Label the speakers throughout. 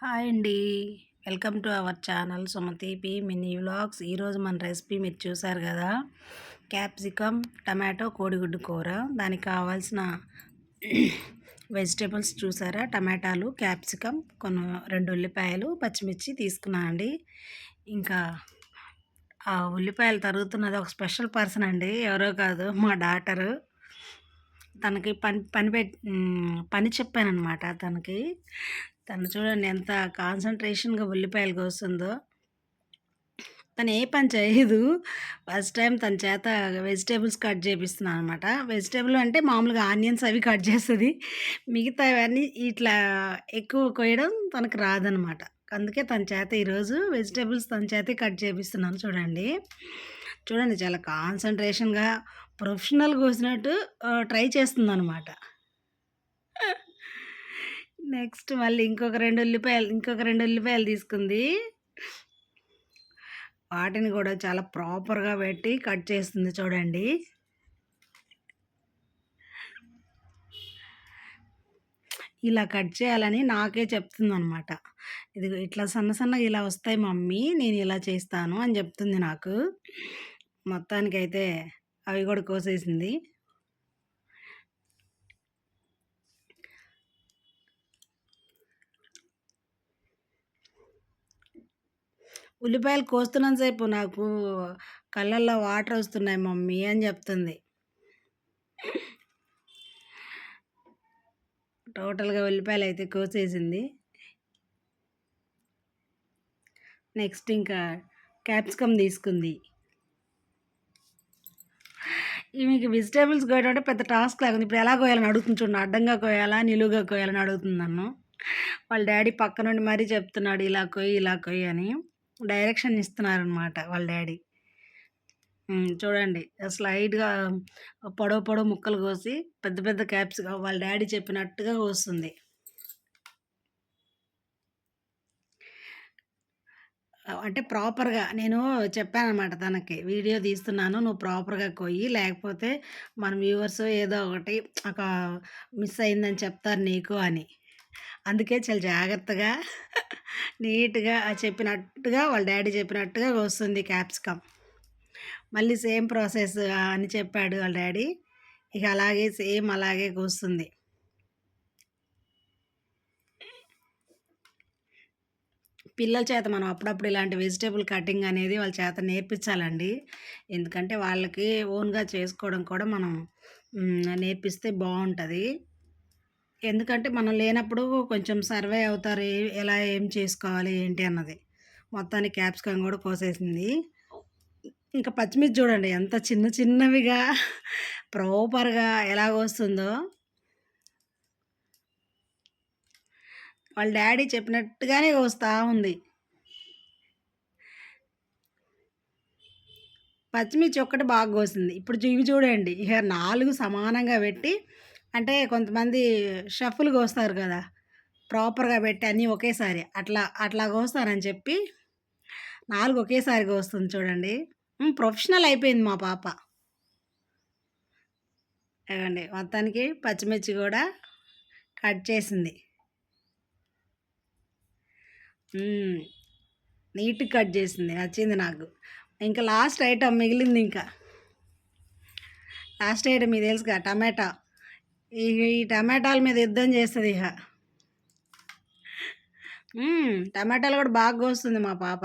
Speaker 1: Hi అండి. Welcome to our channel Sumathi P mini vlogs. ఈరోజు మన రెసిపీ మీరు చూసారు కదా క్యాప్సికమ్ టమాటో కోడిగుడ్డు కూర. దానికి కావాల్సిన వెజిటేబుల్స్ చూసారా? టమాటాలు క్యాప్సికమ్ కొన్ని రెండు ఉల్లిపాయలు పచ్చిమిర్చి తీసుకున్నానండి ఇంకా ఆ ఉల్లిపాయలు తరుగుతున్నది ఒక స్పెషల్ పర్సన్ అండి ఎవరో కాదు మా డాటరు. తనకి పని పని పెట్ పని చెప్పాను అనమాట తనకి. తను చూడండి ఎంత కాన్సన్ట్రేషన్గా ఉల్లిపాయలు కోస్తుందో. తను ఏ పని చేయదు. ఫస్ట్ టైం తన చేత వెజిటేబుల్స్ కట్ చేపిస్తున్నాను అనమాట వెజిటేబుల్ అంటే మామూలుగా ఆనియన్స్ అవి కట్ చేస్తుంది. మిగతా అవన్నీ ఇట్లా ఎక్కువ కోయడం తనకు రాదనమాట అందుకే తన చేత ఈరోజు వెజిటేబుల్స్ తన చేతే కట్ చేపిస్తున్నాను చూడండి. చూడండి చాలా కాన్సన్ట్రేషన్గా ప్రొఫెషనల్ కోసినట్టు ట్రై చేస్తుంది అనమాట నెక్స్ట్ మళ్ళీ ఇంకొక రెండు ఉల్లిపాయలు ఇంకొక రెండు ఉల్లిపాయలు తీసుకుంది. వాటిని కూడా చాలా ప్రాపర్గా పెట్టి కట్ చేస్తుంది చూడండి. ఇలా కట్ చేయాలని నాకే చెప్తుందనమాట ఇది ఇట్లా సన్న సన్నగా ఇలా వస్తాయి మమ్మీ నేను ఇలా చేస్తాను అని చెప్తుంది నాకు. మొత్తానికైతే అవి కూడా కోసేసింది. ఉల్లిపాయలు కోస్తున్నంతసేపు నాకు కళ్ళల్లో వాటర్ వస్తున్నాయి మమ్మీ అని చెప్తుంది. టోటల్గా ఉల్లిపాయలు అయితే కోసేసింది. నెక్స్ట్ ఇంకా క్యాప్సికమ్ తీసుకుంది. మీకు వెజిటేబుల్స్ కోయడం అంటే పెద్ద టాస్క్ లాగా ఇప్పుడు ఎలా కోయాలని అడుగుతుంది చూడండి. అడ్డంగా కోయాలా నిలువుగా కోయాలని అడుగుతుంది నన్ను. వాళ్ళ డాడీ పక్క నుండి మరీ చెప్తున్నాడు ఇలా కొయ్యి ఇలా కొయ్యి అని. డైరెక్షన్ ఇస్తున్నారనమాట వాళ్ళ డాడీ. చూడండి. స్లైడ్గా పొడవు పొడవు ముక్కలు కోసి పెద్ద పెద్ద క్యాప్స్గా వాళ్ళ డాడీ చెప్పినట్టుగా కోస్తుంది. అంటే ప్రాపర్గా నేను చెప్పానమాట తనకి వీడియో తీస్తున్నాను నువ్వు ప్రాపర్గా కొయ్యి లేకపోతే మన వ్యూవర్స్ ఏదో ఒకటి ఒక మిస్ అయిందని చెప్తారు నీకు అని. అందుకే చాలా జాగ్రత్తగా నీట్గా చెప్పినట్టుగా వాళ్ళ డాడీ చెప్పినట్టుగా వస్తుంది క్యాప్సికమ్. మళ్ళీ సేమ్ ప్రాసెస్ అని చెప్పాడు వాళ్ళ డాడీ. ఇక అలాగే సేమ్ అలాగే కూస్తుంది. పిల్లల చేత మనం అప్పుడప్పుడు ఇలాంటి వెజిటేబుల్ కటింగ్ అనేది వాళ్ళ చేత నేర్పించాలండి. ఎందుకంటే వాళ్ళకి ఓన్గా చేసుకోవడం కూడా మనం నేర్పిస్తే బాగుంటుంది. ఎందుకంటే మనం లేనప్పుడు కొంచెం సర్వే అవుతారు ఎలా ఏం చేసుకోవాలి ఏంటి అన్నది. మొత్తానికి క్యాప్సికమ్ కూడా కోసేసింది ఇంకా పచ్చిమిర్చి చూడండి ఎంత చిన్న చిన్నవిగా ప్రాపర్గా ఎలాగొస్తుందో వాళ్ళ డాడీ చెప్పినట్టుగానే వస్తూ ఉంది. పచ్చిమిర్చి ఒక్కటి బాగా కోసింది. ఇప్పుడు ఇవి చూడండి ఇక నాలుగు సమానంగా పెట్టి అంటే కొంతమంది షఫుల్గా వస్తారు కదా ప్రాపర్గా పెట్టి అన్నీ ఒకేసారి అట్లా అట్లా కోస్తారని చెప్పి నాలుగు ఒకేసారి వస్తుంది చూడండి. ప్రొఫెషనల్ అయిపోయింది మా పాప. ఇవ్వండి మొత్తానికి పచ్చిమిర్చి కూడా కట్ చేసింది. నీట్గా కట్ చేసింది నచ్చింది నాకు. ఇంకా లాస్ట్ ఐటమ్ మిగిలింది ఇంకా. లాస్ట్ ఐటమ్ మీకు తెలుసుగా టమాటా. ఈ ఈ టమాటాల మీద యుద్ధం చేస్తుంది ఇక టమాటాలు కూడా బాగా కోస్తుంది మా పాప.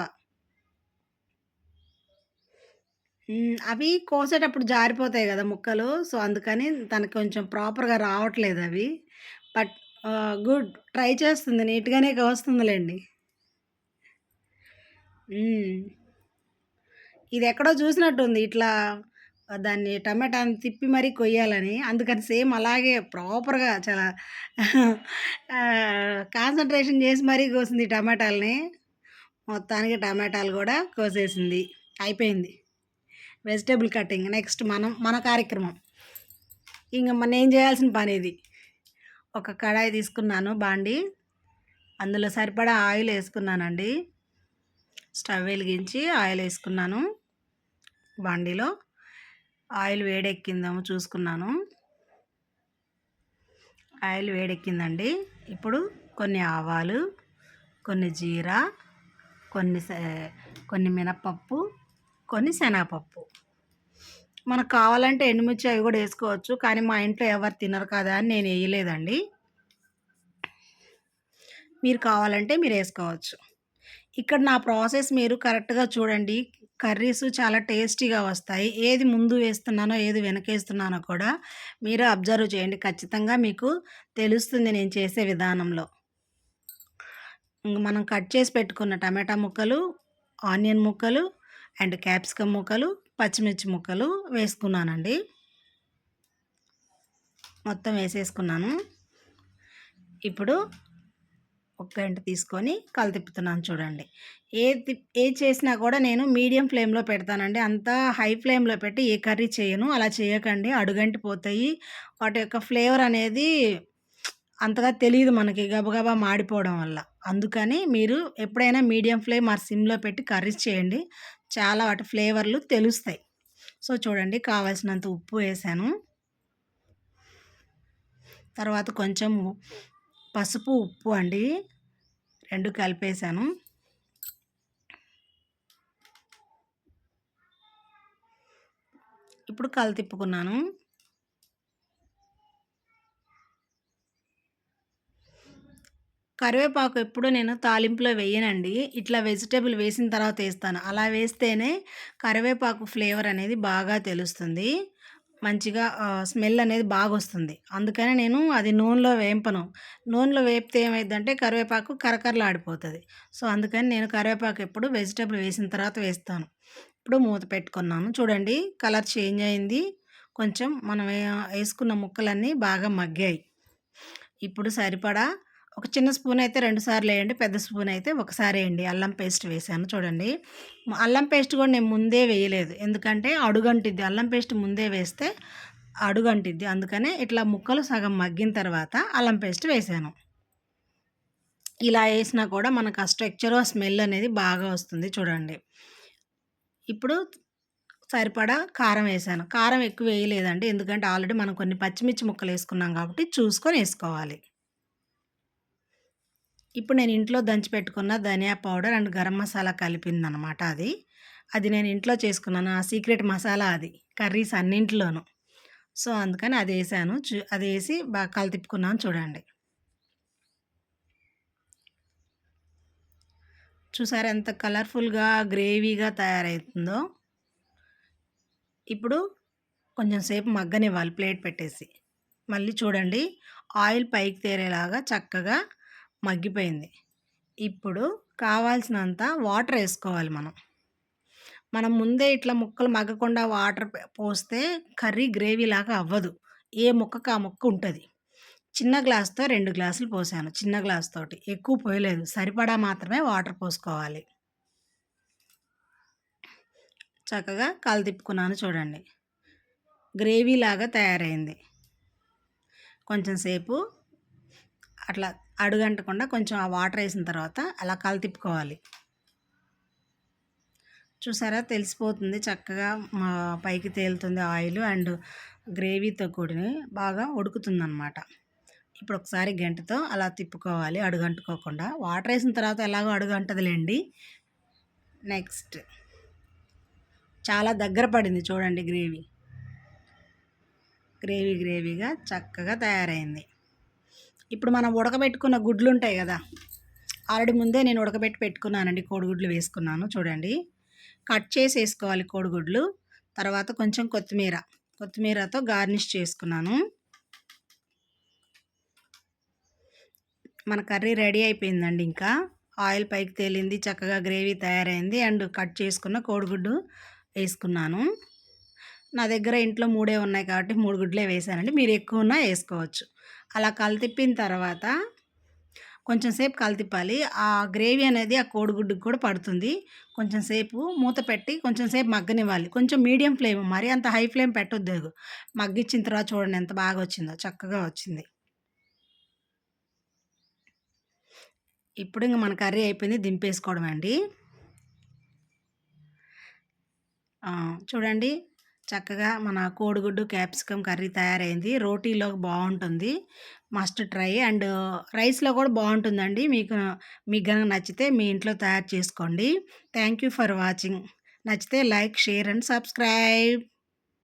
Speaker 1: అవి కోసేటప్పుడు జారిపోతాయి కదా ముక్కలు సో అందుకని తనకు కొంచెం ప్రాపర్గా రావట్లేదు అవి. బట్ గుడ్ ట్రై చేస్తుంది నీట్గానే వస్తుందిలేండి ఇది ఎక్కడో చూసినట్టుంది ఇట్లా దాన్ని టమాటాని తిప్పి మరీ కొయ్యాలని. అందుకని సేమ్ అలాగే ప్రాపర్గా చాలా కాన్సన్ట్రేషన్ చేసి మరీ కోసింది టమాటాలని. మొత్తానికి టమాటాలు కూడా కోసేసింది. అయిపోయింది. Vegetable cutting. నెక్స్ట్ మనం మన కార్యక్రమం. ఇంకా మన ఏం చేయాల్సిన పని ఇది? ఒక కడాయి తీసుకున్నాను బాండి. అందులో సరిపడా ఆయిల్ వేసుకున్నానండి. స్టవ్ వెలిగించి ఆయిల్ వేసుకున్నాను బాండీలో. ఆయిల్ వేడెక్కిందేమో చూసుకున్నాను. ఆయిల్ వేడెక్కిందండి. ఇప్పుడు కొన్ని ఆవాలు కొన్ని జీరా కొన్ని కొన్ని మినపప్పు కొన్ని శనగపప్పు. మనకు కావాలంటే ఎండుమిర్చి అవి కూడా వేసుకోవచ్చు కానీ మా ఇంట్లో ఎవరు తినరు కదా అని నేను వేయలేదండి. మీరు కావాలంటే మీరు వేసుకోవచ్చు. ఇక్కడ నా ప్రాసెస్ మీరు కరెక్ట్గా చూడండి. కర్రీస్ చాలా టేస్టీగా వస్తాయి. ఏది ముందు వేస్తున్నానో ఏది వెనకేస్తున్నానో కూడా మీరు అబ్జర్వ్ చేయండి. ఖచ్చితంగా మీకు తెలుస్తుంది నేను చేసే విధానంలో. మనం కట్ చేసి పెట్టుకున్న టమాటా ముక్కలు ఆనియన్ ముక్కలు అండ్ క్యాప్సికమ్ ముక్కలు పచ్చిమిర్చి ముక్కలు వేసుకున్నానండి. మొత్తం వేసేసుకున్నాను. ఇప్పుడు ఒక గంట తీసుకొని కలతిప్పుతున్నాను చూడండి. ఏది ఏ చేసినా కూడా నేను మీడియం ఫ్లేమ్లో పెడతానండి. అంతా హై ఫ్లేమ్లో పెట్టి ఏ కర్రీ చేయను అలా చేయకండి. అడుగంటి పోతాయి. వాటి యొక్క ఫ్లేవర్ అనేది అంతగా తెలియదు మనకి గబగబా మాడిపోవడం వల్ల. అందుకని మీరు ఎప్పుడైనా మీడియం ఫ్లేమ్ ఆ సిమ్లో పెట్టి కర్రీస్ చేయండి. చాలా వాటి ఫ్లేవర్లు తెలుస్తాయి. సో చూడండి కావాల్సినంత ఉప్పు వేసాను. తర్వాత కొంచెం పసుపు ఉప్పు అండి. రెండు కలిపేసాను ఇప్పుడు కళ్ళు తిప్పుకున్నాను. కరివేపాకు ఎప్పుడు నేను తాలింపులో వేయనండి. ఇట్లా వెజిటేబుల్ వేసిన తర్వాత వేస్తాను. అలా వేస్తేనే కరివేపాకు ఫ్లేవర్ అనేది బాగా తెలుస్తుంది. మంచిగా స్మెల్ అనేది బాగా వస్తుంది అందుకని నేను అది నూనెలో వేంపను నూనెలో వేపితే ఏమైందంటే కరివేపాకు కరకరలాడిపోతుంది. సో అందుకని నేను కరివేపాకు ఎప్పుడు వెజిటేబుల్ వేసిన తర్వాత వేస్తాను. ఇప్పుడు మూత పెట్టుకున్నాను. చూడండి కలర్ చేంజ్ అయింది. కొంచెం మనం వేసుకున్న ముక్కలన్నీ బాగా మగ్గాయి. ఇప్పుడు సరిపడా ఒక చిన్న స్పూన్ అయితే రెండు సార్లు వేయండి పెద్ద స్పూన్ అయితే ఒకసారి వేయండి. అల్లం పేస్ట్ వేసాను చూడండి. అల్లం పేస్ట్ కూడా నేను ముందే వేయలేదు. ఎందుకంటే అడుగంటిద్ది. అల్లం పేస్ట్ ముందే వేస్తే అడుగంటిద్ది. అందుకనే ఇట్లా ముక్కలు సగం మగ్గిన తర్వాత అల్లం పేస్ట్ వేసాను. ఇలా వేసినా కూడా మనకు ఆ స్ట్రక్చర్ స్మెల్ అనేది బాగా వస్తుంది చూడండి. ఇప్పుడు సరిపడా కారం వేసాను. కారం ఎక్కువ వేయలేదండి. ఎందుకంటే ఆల్రెడీ మనం కొన్ని పచ్చిమిర్చి ముక్కలు వేసుకున్నాం కాబట్టి చూసుకొని వేసుకోవాలి. ఇప్పుడు నేను ఇంట్లో దంచి పెట్టుకున్న ధనియా పౌడర్ అండ్ గరం మసాలా కలిపిందనమాట అది. అది నేను ఇంట్లో చేసుకున్నాను. ఆ సీక్రెట్ మసాలా అది కర్రీస్ అన్నింటిలోనూ. సో అందుకని అది వేసాను. చూ అది వేసి బాగా కలితిప్పుకున్నాను చూడండి. చూసారు ఎంత కలర్ఫుల్గా గ్రేవీగా తయారవుతుందో ఇప్పుడు కొంచెం సేపు మగ్గనివ్వాలి ప్లేట్ పెట్టేసి. మళ్ళీ చూడండి ఆయిల్ పైకి తేరేలాగా చక్కగా మగ్గిపోయింది. ఇప్పుడు కావాల్సినంత వాటర్ వేసుకోవాలి మనం. మనం ముందే ఇట్లా ముక్కలు మగ్గకుండా వాటర్ పోస్తే కర్రీ గ్రేవీ లాగా అవ్వదు. ఏ ముక్కకు ఆ ముక్క ఉంటుంది. చిన్న గ్లాస్తో రెండు గ్లాసులు పోసాను చిన్న గ్లాస్ తోటి. ఎక్కువ పోయలేదు. సరిపడా మాత్రమే వాటర్ పోసుకోవాలి. చక్కగా కాలు తిప్పుకున్నాను చూడండి. గ్రేవీ లాగా తయారైంది. కొంచెం సేపు అట్లా అడుగంటకుండా కొంచెం ఆ వాటర్ వేసిన తర్వాత అలా కలు తిప్పుకోవాలి. చూసారా? తెలిసిపోతుంది చక్కగా మా పైకి తేలుతుంది ఆయిల్ అండ్ గ్రేవీతో కూడిన బాగా ఉడుకుతుంది అనమాట ఇప్పుడు ఒకసారి గంటతో అలా తిప్పుకోవాలి అడుగంటుకోకుండా. వాటర్ వేసిన తర్వాత ఎలాగో అడుగంటదిలేండి. నెక్స్ట్. చాలా దగ్గర పడింది చూడండి గ్రేవీ. గ్రేవీ గ్రేవీగా చక్కగా తయారైంది. ఇప్పుడు మనం ఉడకబెట్టుకున్న గుడ్లు ఉంటాయి కదా ఆల్రెడీ ముందే నేను ఉడకబెట్టి పెట్టుకున్నానండి కోడిగుడ్లు వేసుకున్నాను చూడండి. కట్ చేసి వేసుకోవాలి కోడిగుడ్లు తర్వాత కొంచెం కొత్తిమీర కొత్తిమీరతో గార్నిష్ చేసుకున్నాను. మన కర్రీ రెడీ అయిపోయిందండి ఇంకా. ఆయిల్ పైకి తేలింది చక్కగా గ్రేవీ తయారైంది అండ్ కట్ చేసుకున్న కోడిగుడ్డు వేసుకున్నాను. నా దగ్గర ఇంట్లో మూడే ఉన్నాయి కాబట్టి మూడు గుడ్లే వేసానండి మీరు ఎక్కువ ఉన్నా వేసుకోవచ్చు. అలా కలతిప్పిన తర్వాత కొంచెం సేపు కలితిప్పాలి ఆ గ్రేవీ అనేది ఆ కోడిగుడ్డుకి కూడా పడుతుంది. కొంచెం సేపు మూత పెట్టి కొంచెం సేపు మగ్గనివ్వాలి. కొంచెం మీడియం ఫ్లేమ్ మరి అంత హై ఫ్లేమ్ పెట్టొద్దు. మగ్గిచ్చిన తర్వాత చూడండి ఎంత బాగా వచ్చిందో చక్కగా వచ్చింది. ఇప్పుడు ఇంక మన కర్రీ అయిపోయింది. దింపేసుకోవడం అండి. చూడండి. చక్కగా మన కోడిగుడ్డు క్యాప్సికమ్ కర్రీ తయారైంది. రోటీలో బాగుంటుంది మస్ట్ ట్రై. అండ్ రైస్లో కూడా బాగుంటుందండి మీకు మీకు కనుక నచ్చితే మీ ఇంట్లో తయారు చేసుకోండి. Thank you for watching. నచ్చితే లైక్ షేర్ అండ్ సబ్స్క్రైబ్.